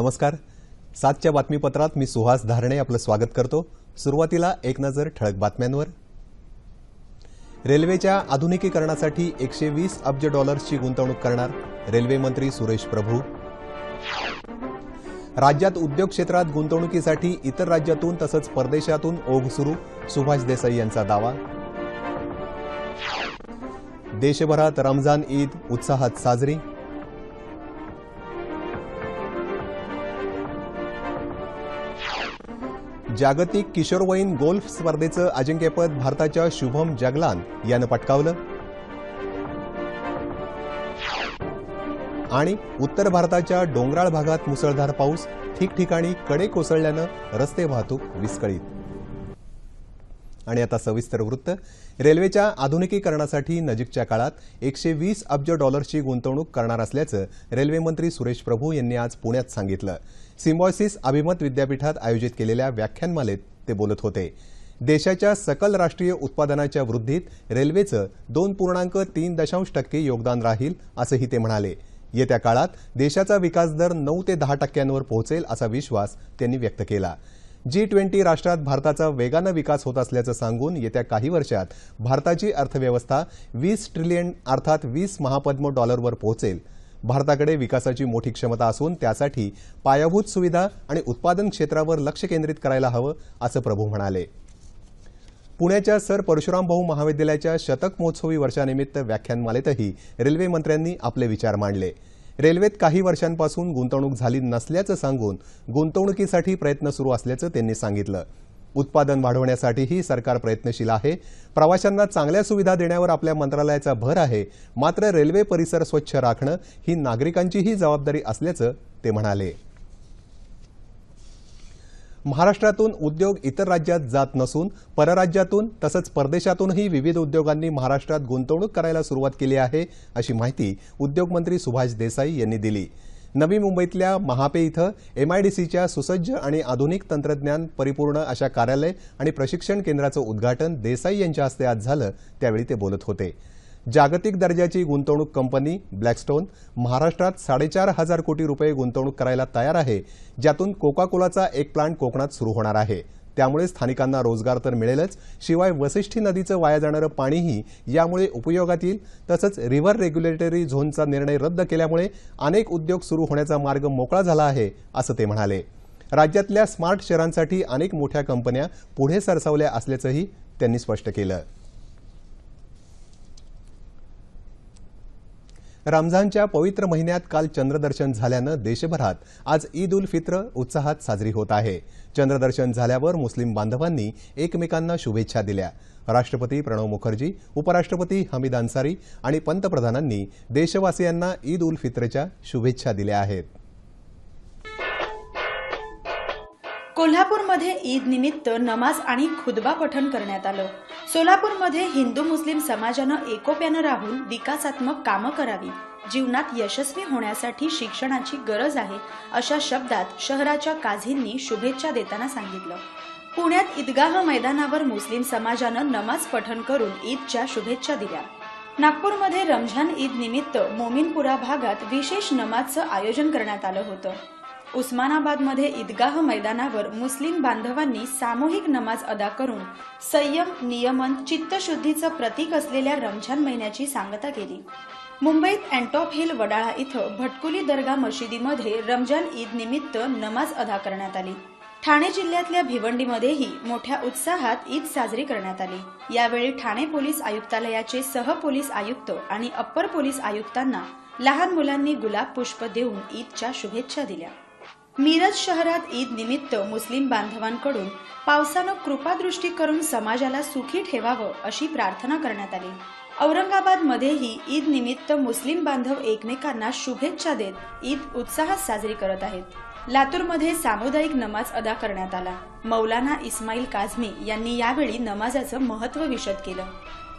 नमस्कार. सातच्या बातमीपत्रात मी सुहास धारणे आपलं स्वागत करतो. सुरुवातीला एक नजर ठळक बातम्यांवर. रेल्वेच्या आधुनिकीकरणासाठी एकशे वीस अब्ज डॉलर्सची गुंतवणूक करणार रेल्वे मंत्री सुरेश प्रभू. राज्यात उद्योग क्षेत्रात गुंतवणुकीसाठी इतर राज्यातून तसंच परदेशातून ओघ सुरू सुभाष देसाई यांचा दावा. देशभरात रमजान ईद उत्साहात साजरी. जागतिक किशोरवयीन गोल्फ स्पर्धेचं अजिंक्यपद भारताच्या शुभम जगलान यानं पटकावलं. आणि उत्तर भारताच्या डोंगराळ भागात मुसळधार पाऊस ठिकठिकाणी कडे कोसळल्यानं रस्ते वाहतूक विस्कळीत. आणि आता सविस्तर वृत्त. रेल्वेच्या आधुनिकीकरणासाठी नजीकच्या काळात एकशे वीस अब्ज डॉलर्सची गुंतवणूक करणार असल्याचं रेल्वेमंत्री सुरेश प्रभू यांनी आज पुण्यात सांगितलं. सिम्बॉयसिस अभिमत विद्यापीठात आयोजित केलेल्या व्याख्यानमालेत ते बोलत होते. देशाच्या सकल राष्ट्रीय उत्पादनाच्या वृद्धीत रेल्वेचं दोन पूर्णांक तीन दशांश टक्के योगदान राहील असंही ते म्हणाले. येत्या काळात देशाचा विकास दर नऊ ते दहा टक्क्यांवर पोहोचेल असा विश्वास त्यांनी व्यक्त केला. जी ट्वेंटी राष्ट्रात भारताचा वेगानं विकास होत असल्याचं सांगून येत्या काही वर्षात भारताची अर्थव्यवस्था वीस ट्रिलियन अर्थात वीस महापद्म डॉलरवर पोहोचेल. भारताकडे विकासाची मोठी क्षमता असून त्यासाठी पायाभूत सुविधा आणि उत्पादन क्षेत्रावर लक्ष केंद्रित करायला हवं असं प्रभू म्हणाले. पुण्याच्या सर परशुराम भाऊ महाविद्यालयाच्या शतक महोत्सवी वर्षानिमित्त व्याख्यानमालेतही रेल्वेमंत्र्यांनी आपले विचार मांडले. रेल्वेत काही वर्षांपासून गुंतवणूक झाली नसल्याचं सांगून गुंतवणुकीसाठी प्रयत्न सुरू असल्याचं त्यांनी सांगितलं. उत्पादन वाढवण्यासाठीही सरकार प्रयत्नशील आहे. प्रवाशांना चांगल्या सुविधा देण्यावर आपल्या मंत्रालयाचा भर आहे. मात्र रेल्वे परिसर स्वच्छ राखणं ही नागरिकांचीही जबाबदारी असल्याचं ते म्हणाले. महाराष्ट्रातून उद्योग इतर राज्यात जात नसून परराज्यातून तसंच परदेशातूनही विविध उद्योगांनी महाराष्ट्रात गुंतवणूक करायला सुरुवात केली आहे अशी माहिती उद्योगमंत्री सुभाष देसाई यांनी दिली. नवी मुंबईतल्या महापे इथं एमआयडीसीच्या सुसज्ज आणि आधुनिक तंत्रज्ञान परिपूर्ण अशा कार्यालय आणि प्रशिक्षण केंद्राचं उद्घाटन देसाई यांच्या हस्ते आज झालं त्यावेळी ते बोलत होते. जागतिक दर्जाची गुंतवणूक कंपनी ब्लॅकस्टोन महाराष्ट्रात साडेचार हजार कोटी रुपये गुंतवणूक करायला तयार आहे ज्यातून कोका कोलाचा एक प्लांट कोकणात सुरू होणार आहे. त्यामुळे स्थानिकांना रोजगार तर मिळेलच शिवाय वसिष्ठी नदीचं वाया जाणारं पाणीही यामुळे उपयोगात येईल तसंच रिव्हर रेग्युलेटरी झोनचा निर्णय रद्द केल्यामुळे अनेक उद्योग सुरू होण्याचा मार्ग मोकळा झाला आहे असं ते म्हणाले. राज्यातल्या स्मार्ट शहरांसाठी अनेक मोठ्या कंपन्या पुढे सरसावल्या असल्याचंही त्यांनी स्पष्ट केलं. रमजानच्या पवित्र महिन्यात काल चंद्रदर्शन झाल्यानं देशभरात आज ईद उल फित्र उत्साहात साजरी होत आहे. चंद्रदर्शन झाल्यावर मुस्लिम बांधवांनी एकमेकांना शुभेच्छा दिल्या. राष्ट्रपती प्रणव मुखर्जी उपराष्ट्रपती हमीद अन्सारी आणि पंतप्रधानांनी देशवासियांना ईद उल फित्रच्या शुभेच्छा दिल्या आहेत. कोल्हापूरमध्ये ईद निमित्त नमाज आणि खुदबा पठण करण्यात आलं. सोलापूरमध्ये हिंदू मुस्लिम समाजानं एकोप्यानं राहून विकासात्मक कामं करावी. जीवनात यशस्वी होण्यासाठी शिक्षणाची गरज आहे अशा शब्दात शहराच्या काझींनी शुभेच्छा देताना सांगितलं. पुण्यात ईदगाह मैदानावर मुस्लिम समाजानं नमाज पठण करून ईदच्या शुभेच्छा दिल्या. नागपूरमध्ये रमझान ईद निमित्त मोमिनपुरा भागात विशेष नमाजचं आयोजन करण्यात आलं होतं. उस्मानाबादमध्ये ईदगाह मैदानावर मुस्लिम बांधवांनी सामूहिक नमाज अदा करून संयम नियमन चित्तशुद्धीचं प्रतीक असलेल्या रमजान महिन्याची सांगता केली. मुंबईत अँटॉप हिल वडाळा इथं भटकुली दर्गा मशिदीमध्ये रमजान ईद निमित्त नमाज अदा करण्यात आली. ठाणे जिल्ह्यातल्या भिवंडीमध्येही मोठ्या उत्साहात ईद साजरी करण्यात आली. यावेळी ठाणे पोलीस आयुक्तालयाचे सह पोलीस आयुक्त आणि अप्पर पोलीस आयुक्तांना लहान मुलांनी गुलाब पुष्प देऊन ईदच्या शुभेच्छा दिल्या. मिरज शहरात ईद निमित्त मुस्लिम बांधवांकडून पावसानं कृपादृष्टी करून समाजाला सुखी ठेवावं अशी प्रार्थना करण्यात आली. औरंगाबादमध्येही ईद निमित्त मुस्लिम बांधव एकमेकांना शुभेच्छा देत ईद उत्साहात साजरी करत आहेत. लातूरमध्ये सामुदायिक नमाज अदा करण्यात आला. मौलाना इस्माईल काझमी यांनी यावेळी नमाजाचं महत्त्व विशद केलं.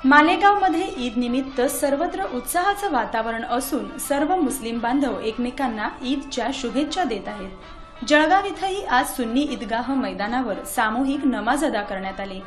मालेगावमध्ये ईद निमित्त सर्वत्र उत्साहाचं वातावरण असून सर्व मुस्लिम बांधव एकमेकांना ईदच्या शुभेच्छा देत आहेत. जळगाव इथंही आज सुन्नी ईदगाह मैदानावर सामूहिक नमाज अदा करण्यात आली.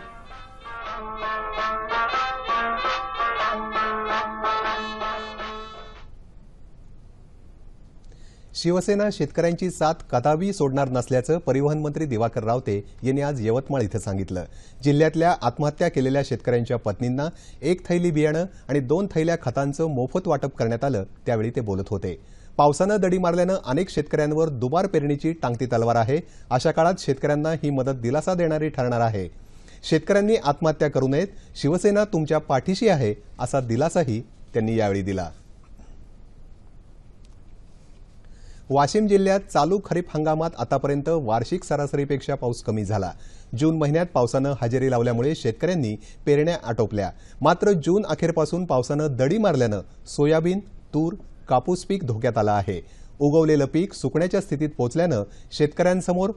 शिवसेना शेतकऱ्यांची साथ कदाबी सोडणार नसल्याचं परिवहन मंत्री दिवाकर रावते यांनी आज यवतमाळ इथं सांगितलं. जिल्ह्यातल्या आत्महत्या केलेल्या शेतकऱ्यांच्या पत्नींना एक थैली बियाणं आणि दोन थैल्या खतांचं मोफत वाटप करण्यात आलं त्यावेळी ते बोलत होते. पावसानं दडी मारल्यानं अनेक शेतकऱ्यांवर दुबार पेरणीची टांगती तलवार आहे. अशा काळात शेतकऱ्यांना ही मदत दिलासा देणारी ठरणार आहे. शेतकऱ्यांनी आत्महत्या करू नयेत शिवसेना तुमच्या पाठीशी आहे असा दिलासाही त्यांनी यावेळी दिला. वाशिम जिल्ह्यात चालू खरीप हंगामात आतापर्यंत वार्षिक सरासरीपेक्षा पाऊस कमी झाला. जून महिन्यात पावसानं हजेरी लावल्यामुळे शेतकऱ्यांनी पेरण्या आटोपल्या. मात्र जून अखेरपासून पावसानं दडी मारल्यानं सोयाबीन तूर कापूस पीक धोक्यात आलं आहे. उगवलेलं पीक सुकण्याच्या स्थितीत पोचल्यानं शेतकऱ्यांसमोर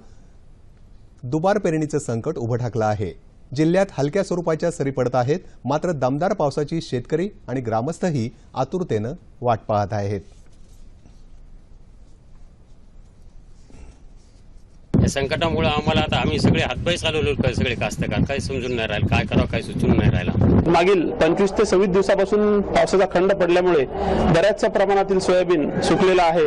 दुबार पेरणीचं संकट उभं ठाकलं आहे. जिल्ह्यात हलक्या स्वरूपाच्या सरी पडत आहेत मात्र दमदार पावसाची शेतकरी आणि ग्रामस्थही आतुरतेनं वाट पाहत आहेत. या संकटामुळे आम्हाला आता आम्ही सगळे हातपाय चालवलो सगळे कास्तकार. काही समजून नाही राहिलं. काय करावं काय सुचून नाही राहिला. मागील पंचवीस ते सव्वीस दिवसापासून पावसाचा खंड पडल्यामुळे बऱ्याचशा प्रमाणातील सोयाबीन सुकलेलं आहे.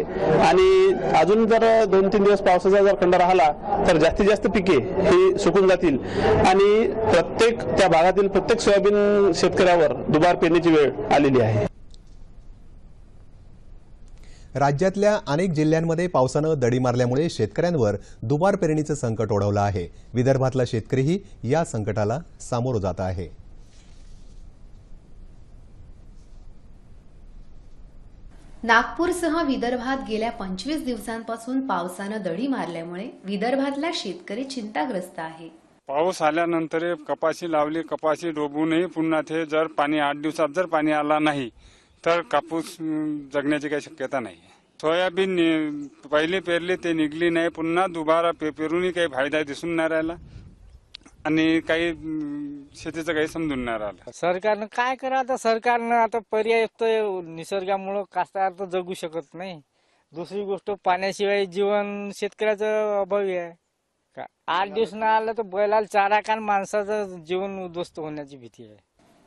आणि अजून जर दोन तीन दिवस पावसाचा जर खंड राहिला तर जास्तीत जास्त पिके ही सुकून जातील. आणि प्रत्येक त्या भागातील प्रत्येक सोयाबीन शेतकऱ्यावर दुबार पेरणीची वेळ आलेली आहे. राज्यातल्या अनेक जिल्ह्यांमध्ये पावसानं दडी मारल्यामुळे शेतकऱ्यांवर दुबार पेरणीचं संकट ओढवलं आहे. विदर्भातला शेतकरीही या संकटाला सामोरं जात आहे. नागपूरसह विदर्भात गेल्या पंचवीस दिवसांपासून पावसानं दडी मारल्यामुळे विदर्भातला शेतकरी चिंताग्रस्त आहे. पाऊस आल्यानंतर कपाशी लावली कपाशी डोबूनही पुन्हा ते जर पाणी आठ दिवसात जर पाणी आला नाही तर कापूस जगण्याची काही शक्यता नाही सोयाबीन पहिले पेरली ते निघली नाही. पुन्हा दुबारा पे पेरूनही काही फायदा दिसून नाही राहिला. आणि काही शेतीचं काही समजून नाही राहिलं. सरकारनं काय करा आता? सरकारनं आता पर्याय तर निसर्गामुळं कास्तार तर जगू शकत नाही. दुसरी गोष्ट पाण्याशिवाय जीवन शेतकऱ्याचं अभावी आहे. का? आठ दिवस नाही आलं तर बैलाला चारा कान माणसाचं जीवन उद्ध्वस्त होण्याची भीती आहे.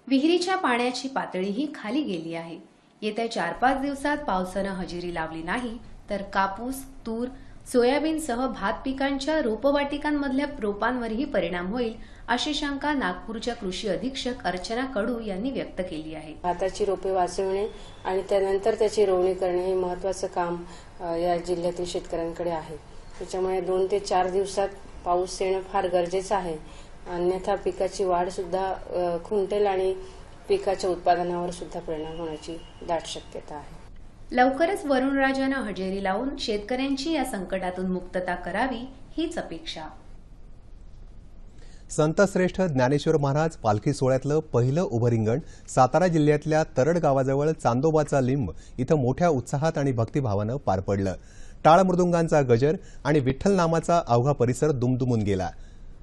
विहिरीच्या पाण्याची पातळीही खाली गेली आहे. येत्या चार पाच दिवसात पावसानं हजेरी लावली नाही तर कापूस तूर सोयाबीनसह भात पिकांच्या रोपवाटिकांमधल्या रोपांवरही परिणाम होईल अशी शंका नागपूरच्या कृषी अधीक्षक अर्चना कडू यांनी व्यक्त केली आहे. भाताची रोपे वाचवणे आणि त्यानंतर त्याची रोवणी करणे हे महत्वाचं काम या जिल्ह्यातील शेतकऱ्यांकडे आहे. त्याच्यामुळे दोन ते चार दिवसात पाऊस येणं फार गरजेचं आहे. अन्यथा पिकाची वाढ सुद्धा खुंटेल आणि पिकाच्या उत्पादनावर सुद्धा परिणाम होण्याची दाट शक्यता आहे. लवकरच वरुणराजानं हजेरी लावून शेतकऱ्यांची या संकटातून मुक्तता करावी हीच अपेक्षा. संतश्रेष्ठ ज्ञानेश्वर महाराज पालखी सोहळ्यातलं पहिलं उभं रिंगण सातारा जिल्ह्यातल्या तरड गावाजवळ चांदोबाचा लिंब इथं मोठ्या उत्साहात आणि भक्तिभावानं पार पडलं. टाळ मृदुंगांचा गजर आणि विठ्ठल नामाचा अवघा परिसर दुमदुमून गेला.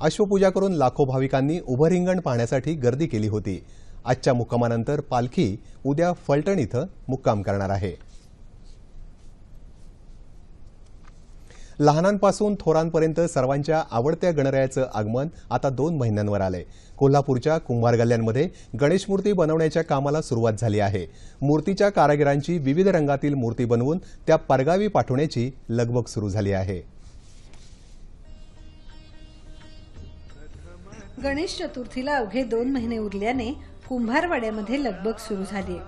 अश्वपूजा करून लाखो भाविकांनी उभं रिंगण पाहण्यासाठी गर्दी केली होती. आजच्या मुक्कामानंतर पालखी उद्या फलटण इथं मुक्काम करणार आहे. लहानांपासून थोरांपर्यंत सर्वांच्या आवडत्या गणरायाचं आगमन आता दोन महिन्यांवर आलंय. कोल्हापूरच्या कुंभार गल्ल्यांमध्ये गणेश मूर्ती बनवण्याच्या कामाला सुरुवात झाली आहे. मूर्तीच्या कारागिरांची विविध रंगातील मूर्ती बनवून त्या परगावी पाठवण्याची लगबग सुरू झाली आहे. गणेश चतुर्थीला अवघे दोन महिने उरल्याने कुंभारवाड्यामध्ये लगबग सुरू झाली.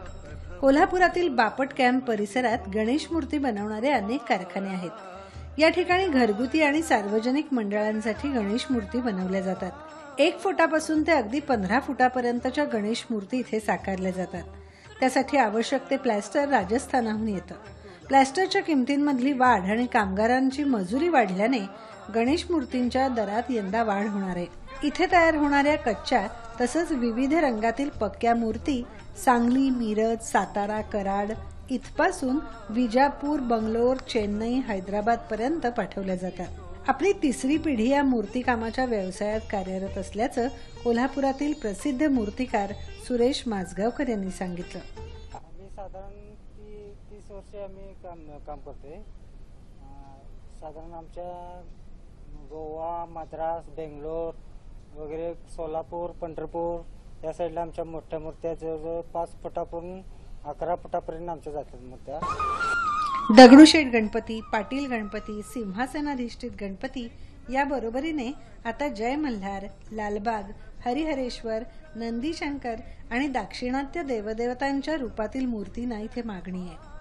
कोल्हापुरातील बापट कॅम्प परिसरात गणेश मूर्ती बनवणारे अनेक कारखाने आहेत. या ठिकाणी घरगुती आणि सार्वजनिक मंडळांसाठी गणेश मूर्ती बनवल्या जातात. एक फुटापासून ते अगदी पंधरा फुटापर्यंतच्या गणेश मूर्ती इथे साकारल्या जातात. त्यासाठी आवश्यक ते प्लॅस्टर राजस्थानाहून येतं. प्लॅस्टरच्या किमतींमधली वाढ आणि कामगारांची मजुरी वाढल्याने गणेश मूर्तींच्या दरात यंदा वाढ होणार आहे. इथे तयार होणाऱ्या कच्च्या तसंच विविध रंगातील पक्क्या मूर्ती सांगली मिरज सातारा कराड इथपासून विजापूर बंगलोर चेन्नई हैदराबाद पर्यंत पाठवल्या जातात. आपली तिसरी पिढी या मूर्तिकामाच्या व्यवसायात कार्यरत असल्याचं कोल्हापुरातील प्रसिद्ध मूर्तिकार सुरेश माझगावकर यांनी सांगितलं. आम्ही साधारण तीस वर्ष आम्ही काम काम करतोय. साधारण आमच्या गोवा मद्रास बेंगलोर वगैरे सोलापूर पंढरपूर या साईडला आमच्या मोठ्या मूर्त्या जवळजवळ पाच फुटापासून अकरा फुटापर्यंत आमच्या जातात मूर्त्या. दगडूशेठ गणपती पाटील गणपती सिंहासनाधिष्ठित गणपती या बरोबरीने आता जय मल्हार लालबाग हरिहरेश्वर नंदीशंकर आणि दाक्षिणात्य देवदेवतांच्या रूपातील मूर्तींना इथे मागणी आहे.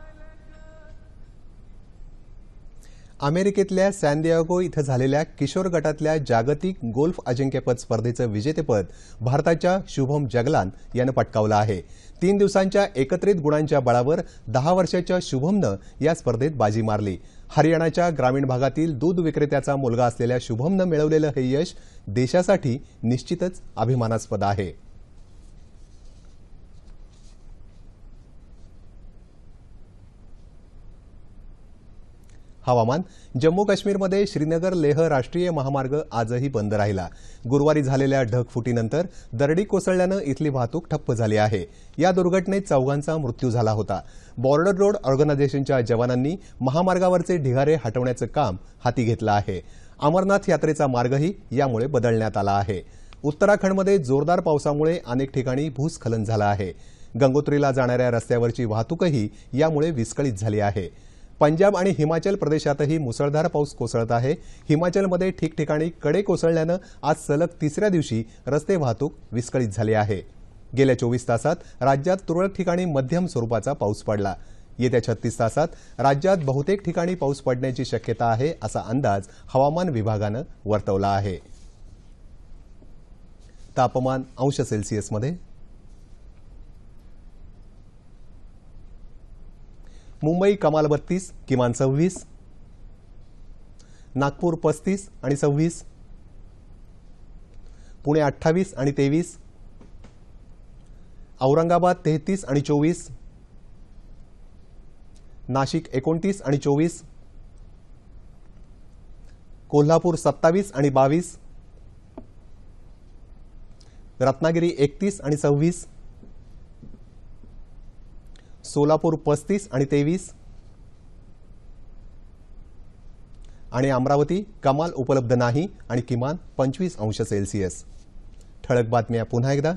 अमेरिकेतल्या सॅनदियागो इथं झालेल्या किशोर गटातल्या जागतिक गोल्फ अजिंक्यपद स्पर्धेचं विजेतेपद भारताच्या शुभम जगलान यानं पटकावलं आहे. तीन दिवसांच्या एकत्रित गुणांच्या बळावर दहा वर्षाच्या शुभमनं या स्पर्धेत बाजी मारली. हरियाणाच्या ग्रामीण भागातील दूध विक्रेत्याचा मुलगा असलेल्या शुभमनं मिळवलेलं हे यश देशासाठी निश्चितच अभिमानास्पद आहे. हवामान. जम्मू काश्मीरमध्ये श्रीनगर लेह राष्ट्रीय महामार्ग आजही बंद राहिला. गुरुवारी झालेल्या ढगफुटीनंतर दरडी कोसळल्यानं इथली वाहतूक ठप्प झाली आहे. या दुर्घटनेत चौघांचा मृत्यू झाला होता. बॉर्डर रोड ऑर्गनायझेशनच्या जवानांनी महामार्गावरचे ढिगारे हटवण्याचं काम हाती घेतलं आहे. अमरनाथ यात्रेचा मार्गही यामुळे बदलण्यात आला आहे. उत्तराखंडमध्ये जोरदार पावसामुळे अनेक ठिकाणी भूस्खलन झालं आहे. गंगोत्रीला जाणाऱ्या रस्त्यावरची वाहतूकही यामुळे विस्कळीत झाली आहे. पंजाब आणि हिमाचल प्रदेशातही मुसळधार पाऊस कोसळत आहे. हिमाचलमध्ये ठिकठिकाणी कडे कोसळल्यानं आज सलग तिसऱ्या दिवशी रस्ते वाहतूक विस्कळीत झाली आहे. गेल्या चोवीस तासात राज्यात तुरळक ठिकाणी मध्यम स्वरूपाचा पाऊस पडला. येत्या छत्तीस तासात राज्यात बहुतेक ठिकाणी पाऊस पडण्याची शक्यता आहे असा अंदाज हवामान विभागानं वर्तवला आहे. तापमान अंश सेल्सिअसमध्ये मुंबई कमाल बत्तीस किमान सव्वीस. नागपूर पस्तीस आणि सव्वीस. पुणे अठ्ठावीस आणि तेवीस. औरंगाबाद तेहतीस आणि चोवीस. नाशिक एकोणतीस आणि चोवीस. कोल्हापूर सत्तावीस आणि बावीस. रत्नागिरी एकतीस आणि सव्वीस. सोलापूर पस्तीस आणि तेवीस. आणि अमरावती कमाल उपलब्ध नाही आणि किमान पंचवीस अंश सेल्सिअस. ठळक बातम्या पुन्हा एकदा.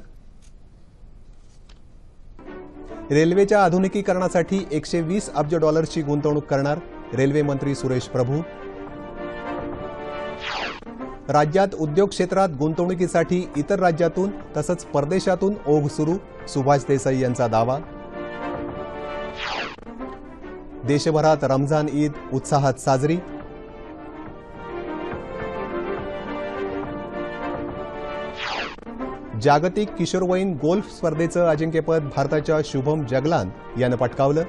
रेल्वेच्या आधुनिकीकरणासाठी एकशे वीस अब्ज डॉलर्सची गुंतवणूक करणार रेल्वे मंत्री सुरेश प्रभू. राज्यात उद्योग क्षेत्रात गुंतवणुकीसाठी इतर राज्यातून तसंच परदेशातून ओघ सुरू सुभाष देसाई यांचा दावा. देशभरात रमजान ईद उत्साहात साजरी. जागतिक किशोरवयीन गोल्फ स्पर्धेचं अजिंक्यपद भारताच्या शुभम जगलान यानं पटकावलं.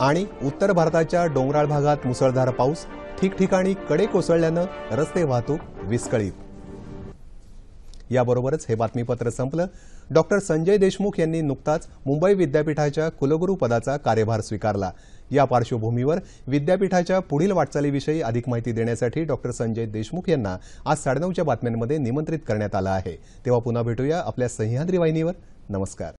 आणि उत्तर भारताच्या डोंगराळ भागात मुसळधार पाऊस ठिकठिकाणी कडे कोसळल्यानं रस्ते वाहतूक विस्कळीत. याबरोबरच हे बातमीपत्र संपलं. डॉक्टर संजय देशमुख यांनी नुकताच मुंबई विद्यापीठाच्या कुलगुरू पदाचा कार्यभार स्वीकारला. या पार्श्वभूमीवर विद्यापीठाच्या पुढील वाटचालीविषयी अधिक माहिती देण्यासाठी डॉक्टर संजय देशमुख यांना आज साडेनऊच्या बातम्यांमध्ये निमंत्रित करण्यात आलं आहे. तेव्हा पुन्हा भेटूया आपल्या सह्याद्री वाहिनीवर. नमस्कार.